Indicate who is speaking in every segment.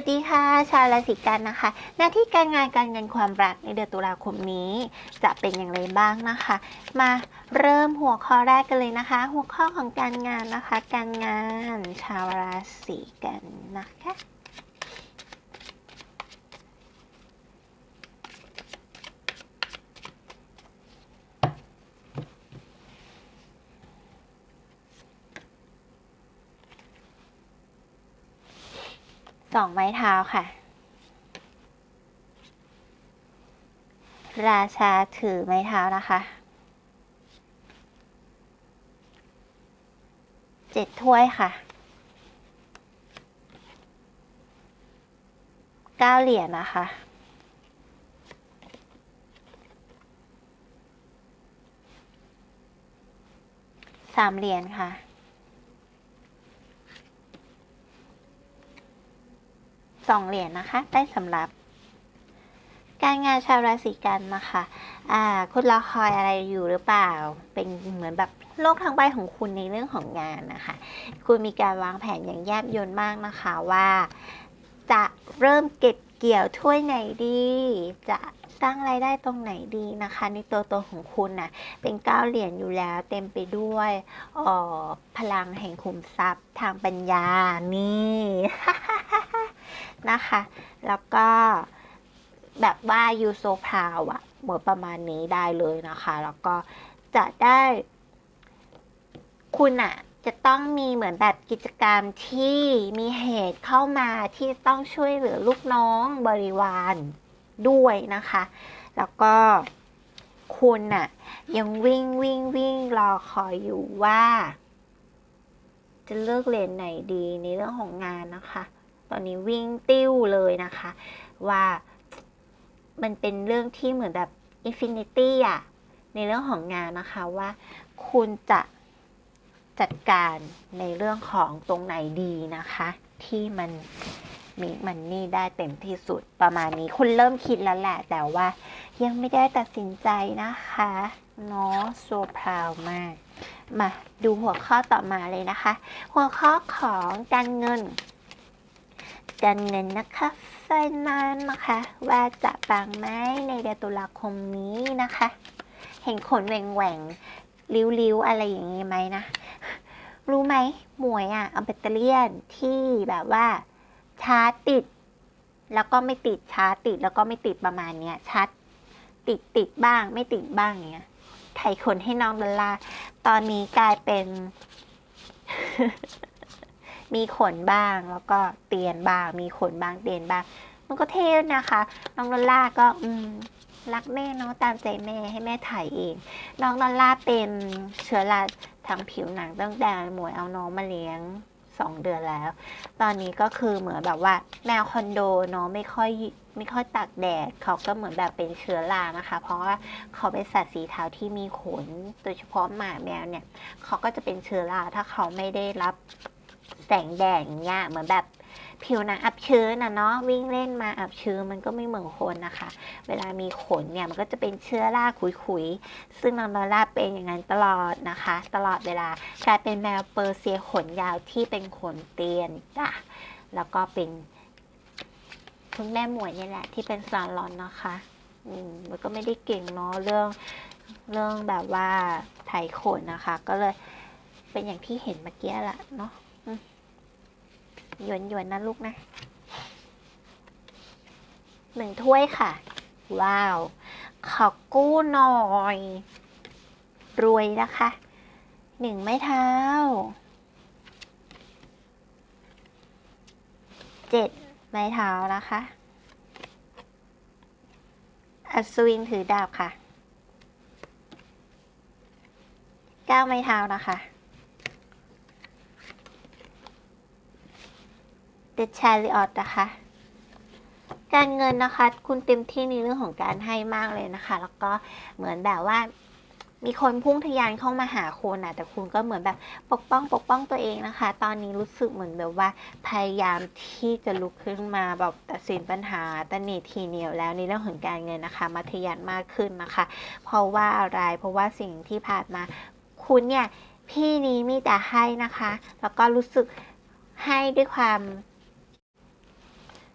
Speaker 1: วัสดีค่ะ ชาวราศีกันนะคะ หน้าที่การงานการเงินความรักในเดือนตุลาคมนี้ จะเป็นอย่างไรบ้างนะคะ มาเริ่มหัวข้อแรกกันเลยนะคะ หัวข้อของการงานนะคะ การงานชาวราศีกันนะคะ สองไม้เท้าค่ะ ราชาถือไม้เท้านะคะเจ็ดถ้วยค่ะเก้าเหรียญนะคะสามเหรียญค่ะ สองเหรียญนะคะ ได้สำหรับ การงานชาวราศีกันนะคะ อ่า คุณรอคอยอะไรอยู่หรือเปล่า เป็นเหมือนแบบโลกทั้งใบของคุณในเรื่องของงานนะคะ คุณมีการวางแผนอย่างแยบยลมากนะคะว่า จะเริ่มเก็บเกี่ยวถ้วยไหนดี จะสร้างรายได้ตรงไหนดีนะคะ ในตัวตนของคุณนะเป็นเก้าเหรียญอยู่แล้วเต็มไปด้วยออพลังแห่งขุมทรัพย์ทางปัญญานี่ นะคะ แล้วก็แบบว่า you so proud อะเหมือนประมาณนี้ได้เลยนะคะ แล้วก็จะได้ คุณอะจะต้องมีเหมือนแบบกิจกรรมที่มีเหตุเข้ามาที่ต้องช่วยเหลือลูกน้องบริวารด้วยนะคะ แล้วก็คุณน่ะ ยังวิ่งวิ่งวิ่งรอคอยอยู่ว่า จะเลือกเรียนไหนดีในเรื่องของงานนะคะ ตอนนี้วิ่งติ้วเลยนะคะ ว่ามันเป็นเรื่องที่เหมือนแบบอินฟินิตี้อะในเรื่องของงานนะคะว่าคุณจะจัดการในเรื่องของตรงไหนดีนะคะ ที่มันมีมันนี่ได้เต็มที่สุดประมาณนี้ คุณเริ่มคิดแล้วแหละ แต่ว่ายังไม่ได้ตัดสินใจนะคะเนาะโซพราวมาก มาดูหัวข้อต่อมาเลยนะคะ หัวข้อของการเงิน การเงินนะคะไฟนานนะคะ ว่าจะปังไหมในเดือนตุลาคมนี้นะคะ เห็นขนแหว่งแหว่งริ้วๆ อะไรอย่างนี้ไหมนะ รู้ไหมหมวยอะเอาแบตเตอรี่ยนที่แบบว่าชาร์จติด แล้วก็ไม่ติดชาร์จติด แล้วก็ไม่ติดประมาณเนี้ยชาร์จติดติดบ้าง ไม่ติดบ้างอย่างเงี้ยไถขนให้น้องดอลลาตอนนี้กลายเป็น มีขนบ้างแล้วก็เตียนบ้าง มีขนบ้างเตียนบ้าง มันก็เท่นะคะ น้องดอลล่าก็อืมรักแม่เนาะตามใจแม่ให้แม่ถ่ายเอง น้องดอลล่าเป็นเชื้อราทางผิวหนังตั้งแต่หมวยเอาน้องมาเลี้ยงสองเดือนแล้ว ตอนนี้ก็คือเหมือนแบบว่าแมวคอนโดเนาะไม่ค่อยไม่ค่อยตากแดดเขาก็เหมือนแบบเป็นเชื้อรานะคะ เพราะว่าเขาเป็นสัตว์สีเทาที่มีขน โดยเฉพาะหมาแมวเนี่ย เขาก็จะเป็นเชื้อราถ้าเขาไม่ได้รับ แสงแดดอย่างเงี้ยเหมือนแบบผิวหนังอับชื้นนะเนาะวิ่งเล่นมาอับชื้นมันก็ไม่เหมือนคนนะคะ เวลามีขนเนี่ยมันก็จะเป็นเชื้อราขุยๆ ซึ่งน้องดอลล่าเป็นอย่างนั้นตลอดนะคะ ตลอดเวลากลายเป็นแมวเปอร์เซียขนยาวที่เป็นขนเตียนจ้ะแล้วก็เป็นคุณแม่หมวยนี่แหละที่เป็นซาลอนนะคะอืมมันก็ไม่ได้เก่งเนาะเรื่องเรื่องแบบว่าไถขนนะคะ ก็เลยเป็นอย่างที่เห็นเมื่อกี้แหละเนาะ หยวนหยวนนะลูกนะหนึ่งถ้วยค่ะ ว้าว ขอกู้หน่อย รวยนะคะหนึ่งไม้เท้าเจ็ดไม้เท้านะคะ อัศวินถือดาบค่ะเก้าไม้เท้านะคะ The Chariot นะคะ การเงินนะคะ คุณเต็มที่ในเรื่องของการให้มากเลยนะคะ แล้วก็เหมือนแบบว่ามีคนพุ่งทะยานเข้ามาหาคุณอะแต่คุณก็เหมือนแบบปกป้อง ปกป้องตัวเองนะคะ ตอนนี้รู้สึกเหมือนแบบว่า พยายามที่จะลุกขึ้นมาแบบตัดสินปัญหาตะหนีทีเหนียวแล้วในเรื่องของการเงินนะคะ มาทะยานมากขึ้นนะคะ เพราะว่าอะไรเพราะว่าสิ่งที่ผ่านมา คุณเนี่ยพี่นี้มีแต่ให้นะคะ แล้วก็รู้สึกให้ด้วยความ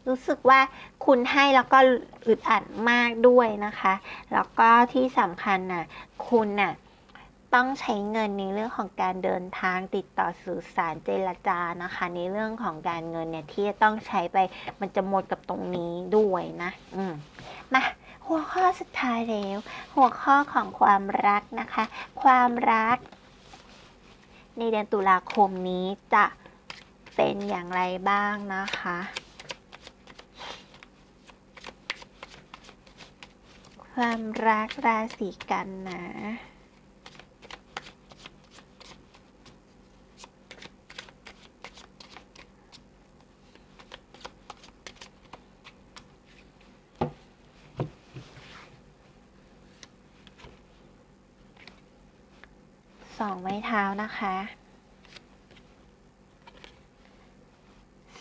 Speaker 1: รู้สึกว่าคุณให้แล้วก็อึดอัดมากด้วยนะคะ แล้วก็ที่สำคัญน่ะคุณน่ะต้องใช้เงินในเรื่องของการเดินทางติดต่อสื่อสารเจรจานะคะ ในเรื่องของการเงินเนี่ยที่จะต้องใช้ไปมันจะหมดกับตรงนี้ด้วยนะ อืมมาหัวข้อสุดท้ายแล้ว หัวข้อของความรักนะคะ ความรัก ในเดือนตุลาคมนี้จะเป็นอย่างไรบ้างนะคะ ความรักราศีกันนะสองไม้เท้านะคะ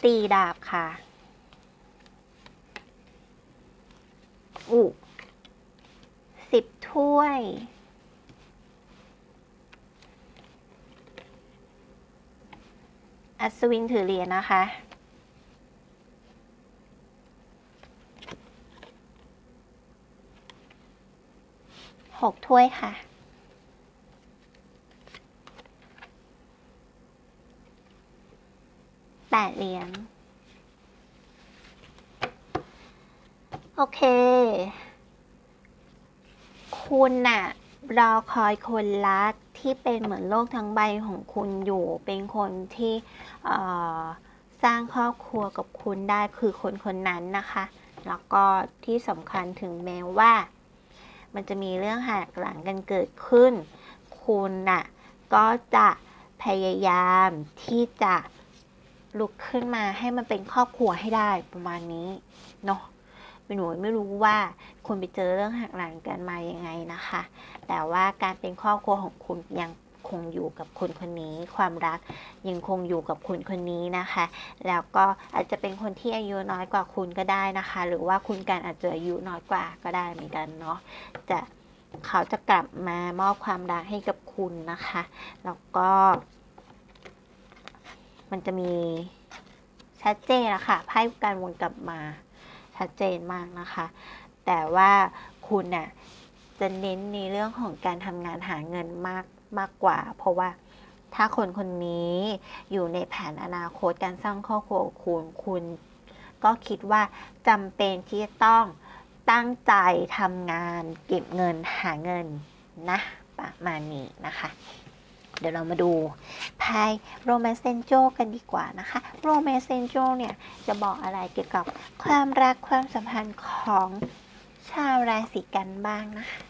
Speaker 1: สี่ดาบค่ะอู้ ถ้วย อัศวินถือเหรียญนะคะ หกถ้วยค่ะแปดเหรียญโอเค คุณน่ะรอคอยคนรักที่เป็นเหมือนโลกทั้งใบของคุณอยู่ เป็นคนที่สร้างครอบครัวกับคุณได้คือคนคนนั้นนะคะ แล้วก็ที่สำคัญถึงแม้ว่า มันจะมีเรื่องหักหลังกันเกิดขึ้น คุณน่ะก็จะพยายามที่จะลุกขึ้นมาให้มันเป็นครอบครัวให้ได้ประมาณนี้เนาะ หนูไม่รู้ว่าคุณไปเจอเรื่องหักหลังกันมายังไงนะคะ แต่ว่าการเป็นครอบครัวของคุณยังคงอยู่กับคนคนนี้ ความรักยังคงอยู่กับคุณคนนี้นะคะ แล้วก็อาจจะเป็นคนที่อายุน้อยกว่าคุณก็ได้นะคะ หรือว่าคุณกันอาจจะอายุน้อยกว่าก็ได้เหมือนกันเนาะจะเขาจะกลับมามอบความรักให้กับคุณนะคะ แล้วก็ มันจะมีชัดเจนนะคะไพ่การวนกลับมา ชัดเจนมากนะคะ แต่ว่าคุณน่ะจะเน้นในเรื่องของการทำงานหาเงินมากมากกว่า เพราะว่าถ้าคนคนนี้อยู่ในแผนอนาคตการสร้างครอบครัวคุณคุณ ก็คิดว่าจำเป็นที่จะต้องตั้งใจทำงานเก็บเงินหาเงินนะประมาณนี้นะคะ เดี๋ยวเรามาดูไพ่โรแมนเซนโจกันดีกว่านะคะโรแมนเซนโจเนี่ยจะบอกอะไรเกี่ยวกับความรักความสัมพันธ์ของชาวราศีกันบ้างนะคะ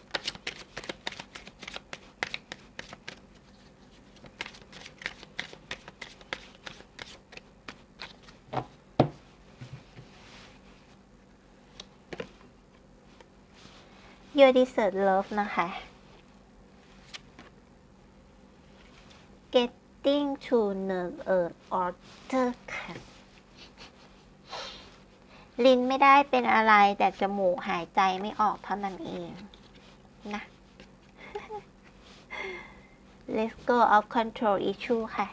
Speaker 1: You deserve love นะคะ Getting to know an order ค่ะ ลิ้นไม่ได้เป็นอะไรแต่จมูกหายใจไม่ออกเท่านั้นเอง นะ Let's go of control issue ค่ะ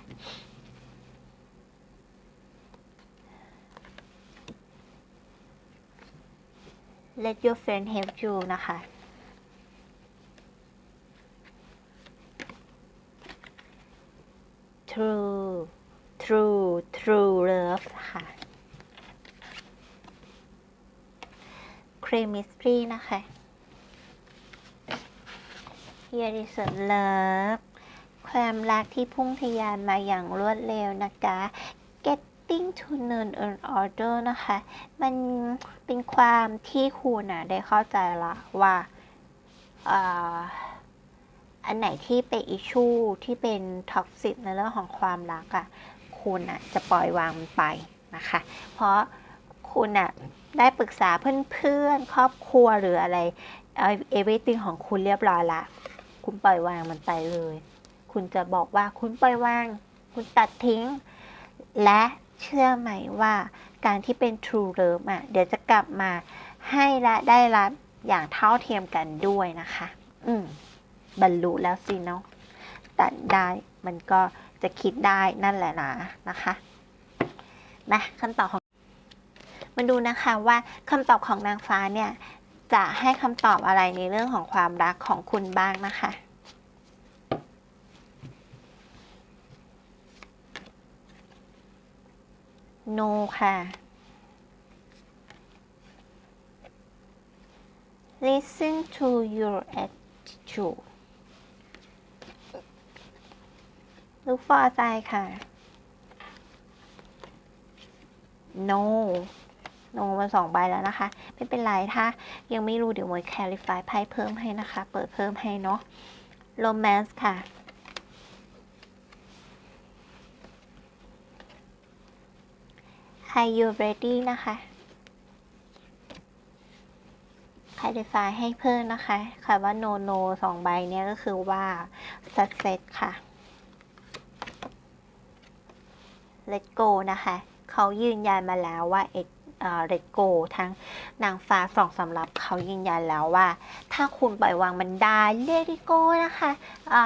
Speaker 1: Let your friend help you นะคะ True True True Love ค่ะ Chemistry นะคะ Here is a love ความรักที่พุ่งทะยานมาอย่างรวดเร็วนะคะ Getting to know an order นะคะ มันเป็นความที่คุณนะได้เข้าใจละว่า อันไหนที่เป็นอิชูที่เป็นท็อกซิกในเรื่องของความรักอะ่ะคุณอะจะปล่อยวางมันไปนะคะ เพราะคุณอะได้ปรึกษาเพื่อนๆ ครอบครัวหรืออะไรเอเวอร์ติงของคุณเรียบร้อยละคุณปล่อยวางมันไปเลย คุณจะบอกว่าคุณปล่อยวาง คุณตัดทิ้ง และเชื่อไหมว่าการที่เป็น True Love อะเดี๋ยวจะกลับมาให้และได้รับอย่างเท่าเทียมกันด้วยนะคะ อืม บรรลุแล้วสิเนาะตัดได้มันก็จะคิดได้นั่นแหละนะนะคะมาขั้นตอนของมาดูนะคะว่าคำตอบของนางฟ้าเนี่ยจะให้คำตอบอะไรในเรื่องของความรักของคุณบ้างนะคะ no ค่ะ listen to your attitude look for a sign ค่ะ no no มันสองใบแล้วนะคะ ไม่เป็นไรถ้ายังไม่รู้เดี๋ยวมวย clarify ไพ่เพิ่มให้นะคะ เปิดเพิ่มให้เนาะ romance ค่ะ Are you ready นะคะค l ฟ r ให้เพิ่มนะคะคำว่า no no สองใบเนี้ยก็คือว่า success ค่ะ let go นะคะ เขายืนยันมาแล้วว่าเอ็ดเรตโกทั้งนางฟ้าสองสำหรับเขายืนยันแล้วว่า ถ้าคุณปล่อยวางมันได้เลติโกนะคะอ่า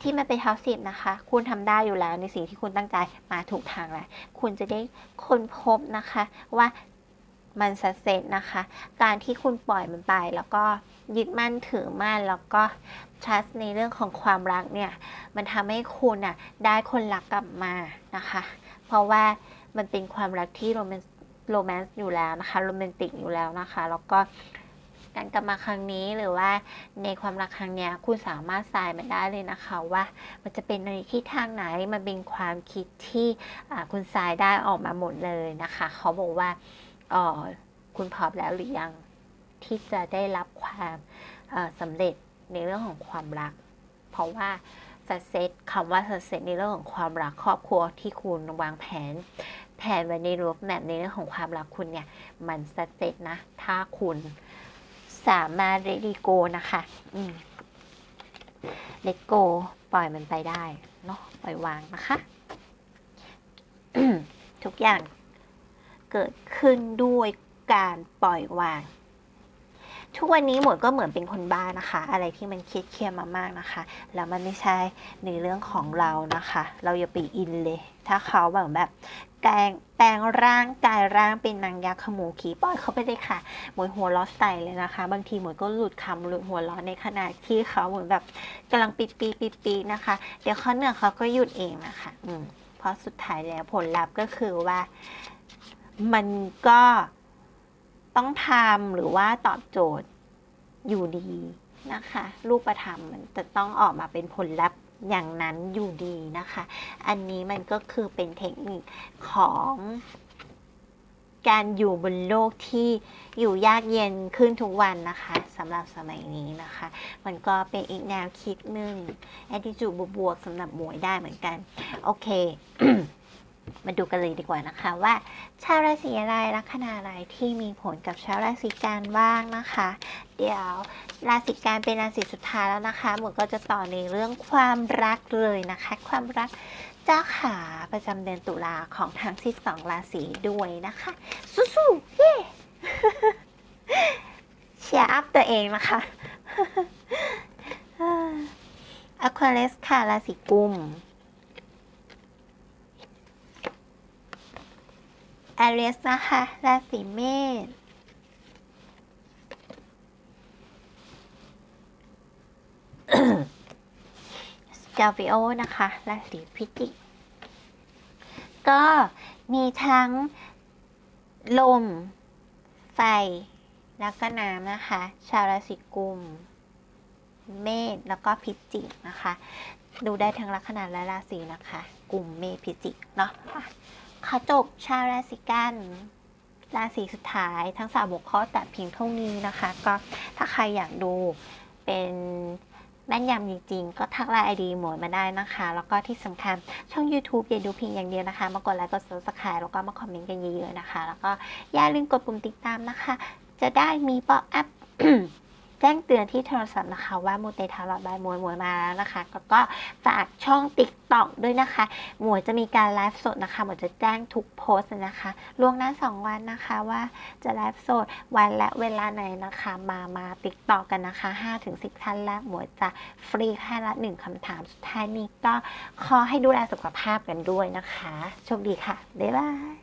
Speaker 1: ที่มันเป็นเท้าสิบนะคะ คุณทำได้อยู่แล้วในสิ่งที่คุณตั้งใจมาถูกทางแล้ว คุณจะได้ค้นพบนะคะ ว่า มันสัเซตนะคะ การที่คุณปล่อยมันไป แล้วก็ยึดมั่นถือมั่นแล้วก็ trust ในเรื่องของความรักเนี่ย มันทำให้คุณอะได้คนรักกลับมานะคะ เพราะว่ามันเป็นความรักที่โรแมนโรแมนต์อยู่แล้วนะคะโรแมนติกอยู่แล้วนะคะ แล้วก็การกลับมาครั้งนี้หรือว่าในความรักครั้งนี้คุณสามารถสายมันได้เลยนะคะว่ามันจะเป็นในทิศทางไหนมันเป็นความคิดที่คุณสายได้ออกมาหมดเลยนะคะ เขาบอกว่า คุณพร้อมแล้วหรือยังที่จะได้รับความสำเร็จในเรื่องของความรัก เพราะว่าสัเซตคำว่าสัเซตในเรื่องของความรักครอบครัวที่คุณวางแผน แผนไว้ในรูปแบบในเรื่องของความรักคุณเนี่ย มันสัเซตนะ ถ้าคุณสามารถเรดีโกนะคะเลตโกปล่อยมันไปได้เนาะปล่อยวางนะคะ ทุกอย่าง เกิดขึ้นด้วยการปล่อยวาง ทุกวันนี้หมดก็เหมือนเป็นคนบ้านะคะ อะไรที่มันเครียดเครียดมามากนะคะ แล้วมันไม่ใช่ในเรื่องของเรานะคะ เราอย่าไปอินเลย ถ้าเขาแบบแบบแกงแปลงร่างกายร่างเป็นนางยักษ์ขมูขี่ปล่อยเขาไปเลยค่ะหมวยหัวล้อใส่เลยนะคะ บางทีหมวยก็หลุดคำหลุดหัวล้อในขณะที่เขาเหมือนแบบกำลังปีปีปีปีนะคะ เดี๋ยวเขาเหนื่อยเขาก็หยุดเองนะคะ อืมเพราะสุดท้ายแล้วผลลัพธ์ก็คือว่า มันก็ต้องทำหรือว่าตอบโจทย์อยู่ดีนะคะ รูปธรรมมันจะต้องออกมาเป็นผลลัพธ์อย่างนั้นอยู่ดีนะคะ อันนี้มันก็คือเป็นเทคนิคของการอยู่บนโลกที่อยู่ยากเย็นขึ้นทุกวันนะคะสำหรับสมัยนี้นะคะ มันก็เป็นอีกแนวคิดหนึ่งแอดดิจูบวกสำหรับหมวยได้เหมือนกัน โอเค มาดูกันเลยดีกว่านะคะว่า ชาวราศีอะไรลัคนาอะไรที่มีผลกับชาวราศีกันบ้างนะคะ เดี๋ยวราศีกันเป็นราศีสุดท้ายแล้วนะคะหมดก็จะต่อในเรื่องความรักเลยนะคะ ความรักเจ้าขาประจำเดือนตุลาของทั้ง12ราศีด้วยนะคะสู้ๆเย้เชียร์อัพตัวเองนะคะอควาเลสค่ะราศีกุม อเรสนะคะราศีเมษสกาฟิโอนะคะราศีพิจิก ก็มีทั้งลม ไฟ แล้วก็น้ำนะคะ ชาวราศีกุม เมษแล้วก็พิจิกนะคะ ดูได้ทั้งลัคนาและราศีนะคะ กลุ่มเมษพิจิกเนาะ ขจบชาวราศีกันราศีสุดท้ายทั้งสามบวข้อแต่เพียงเท่านี้นะคะ ก็ถ้าใครอยากดูเป็นแม่นยำจริงๆ ก็ทักไลน์ไอดีหมวยมาได้นะคะ แล้วก็ที่สำคัญช่อง YouTube อย่าดูเพียงอย่างเดียวนะคะ มากดไลค์กด subscribe แล้วก็มาคอมเมนต์กันเยอะๆนะคะ แล้วก็อย่าลืมกดปุ่มติดตามนะคะ จะได้มีป๊อปอัพ จ้งเตือนที่โทรศัพท์นะคะ ว่ามูเตทาร์ลบายมวยมวยมาแล้วนะคะแล้วก็ฝากช่องติ๊กต็อกด้วยนะคะ หมวยจะมีการไลฟ์สดนะคะหมวยจะแจ้งทุกโพสต์นะคะล่วงหน้า 2 วันนะคะว่าจะไลฟ์สดวันและเวลาไหนนะคะ มามาติ๊กต็อกกันนะคะ 5-10 ท่านแรกหมวยจะฟรีแค่ละหนึ่งคำถามสุดท้ายนี้ก็ขอให้ดูแลสุขภาพกันด้วยนะคะโชคดีค่ะบ๊ายบาย